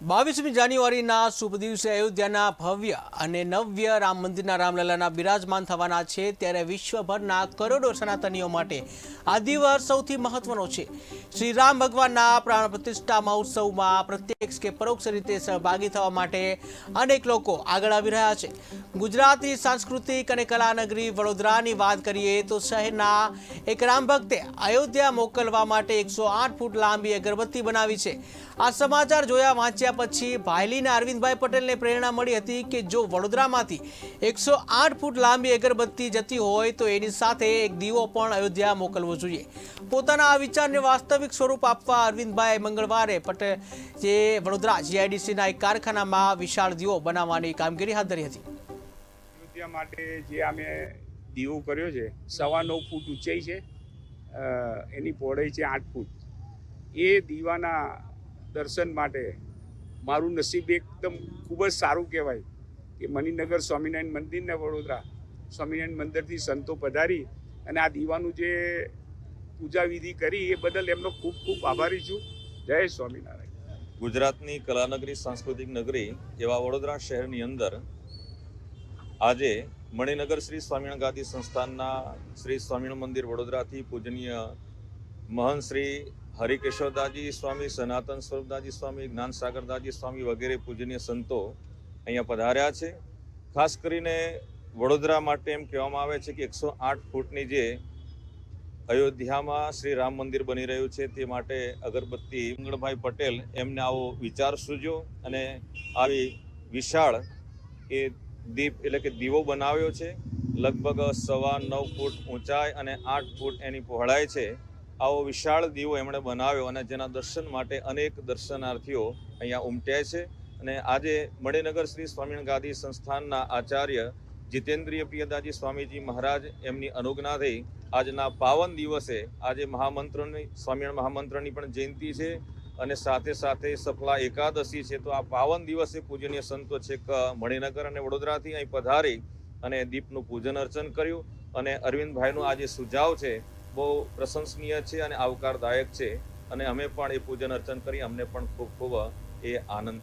બાવીસમી જાન્યુઆરીના શુભ દિવસે અયોધ્યાના ભવ્ય અને નવ્ય રામ મંદિરના રામલલાના બિરાજમાન થવાના છે ત્યારે વિશ્વભરના કરોડો સનાતનીઓ માટે આ દિવસ સૌથી મહત્વનો છે. શ્રી રામ ભગવાનના પ્રાણ પ્રતિષ્ઠા મહોત્સવમાં પ્રત્યક્ષ કે પરોક્ષ રીતે સહભાગી થવા માટે અનેક લોકો આગળ આવી રહ્યા છે. ગુજરાતી, સાંસ્કૃતિક અને કલાનગરી વડોદરાની વાત કરીએ તો શહેરના એક રામ ભક્તે અયોધ્યા મોકલવા માટે એકસો આઠ ફૂટ લાંબી અગરબત્તી બનાવી છે. આ સમાચાર જોયા વાંચ્યા પછી ભાયલીના અરવિંદભાઈ પટેલને પ્રેરણા મળી હતી કે જો વડોદરામાંથી એકસો આઠ ફૂટ લાંબી અગરબત્તી જતી હોય તો એની સાથે એક દીવો પણ અયોધ્યા મોકલવો જોઈએ. પોતાના આ વિચારને વાસ્તવિક સ્વરૂપ આપવા અરવિંદભાઈ મંગળવારે પટેલ જે વડોદરા જીઆઈડીસીના એક કારખાનામાં વિશાળ દીવો બનાવવાની કામગીરી હાથ ધરી હતી. અયોધ્યા માટે જે અમે દીવો કર્યો છે, સવા નવ ફૂટ ઊંચાઈ છે એની પહોળાઈ છે આઠ ફૂટ. એ દીવાના દર્શન માટે મારું નસીબ એકદમ ખૂબ જ સારું કહેવાય કે મણિનગર સ્વામિનારાયણ મંદિરને વડોદરા સ્વામિનારાયણ મંદિરથી સંતો પધારી અને આ દીવાનું જે પૂજા વિધિ કરી એ બદલ એમનો ખૂબ ખૂબ આભારી છું. જય સ્વામિનારાયણ. ગુજરાતની કલાનગરી સાંસ્કૃતિક નગરી એવા વડોદરા શહેરની અંદર આજે મણિનગર શ્રી સ્વામિનારાયણ ગાદી સંસ્થાનના શ્રી સ્વામિનારાયણ મંદિર વડોદરાથી પૂજનીય મહંત શ્રી હરિકેશવદાજી સ્વામી, સનાતન સ્વરૂપદાજી સ્વામી જ્ઞાનસાગરદાજી સ્વામી વગેરે પૂજનીય સંતો અહીંયા પધાર્યા છે. ખાસ કરીને વડોદરા માટે એમ કહેવામાં આવે છે કે એકસો આઠ ફૂટની જે અયોધ્યામાં શ્રી રામ મંદિર બની રહ્યું છે તે માટે અગરબત્તી મંગળભાઈ પટેલ એમને આવો વિચાર સૂજ્યો અને આવી વિશાળ એ દીપ એટલે કે દીવો બનાવ્યો છે. લગભગ સવા નવ ફૂટ ઊંચાઈ અને આઠ ફૂટ એની પહોળાઈ છે. આવો વિશાળ દીવો એમણે બનાવ્યો અને જેના દર્શન માટે અનેક દર્શનાર્થીઓ અહીંયા ઉમટ્યા છે. અને આજે મણિનગર શ્રી સ્વામિનારાયણ ગાદી સંસ્થાનના આચાર્ય જીતેન્દ્રિય પ્રિયદાજી સ્વામીજી મહારાજ એમની અનુજ્ઞાથી આજના પાવન દિવસે આજે મહામંત્રની, સ્વામિનારાયણ મહામંત્રની પણ જયંતિ છે અને સાથે સાથે સફલા એકાદશી છે. તો આ પાવન દિવસે પૂજનીય સંતો છેક મણિનગર અને વડોદરાથી અહીં પધારી અને દીપનું પૂજન અર્ચન કર્યું. અને અરવિંદભાઈનો આ જે સુઝાવ છે. બહુ પ્રશંસનીય છે અને આવકારદાયક છે. અને અમે પણ એ પૂજન અર્ચન કરી અમને પણ ખૂબ ખૂબ એ આનંદ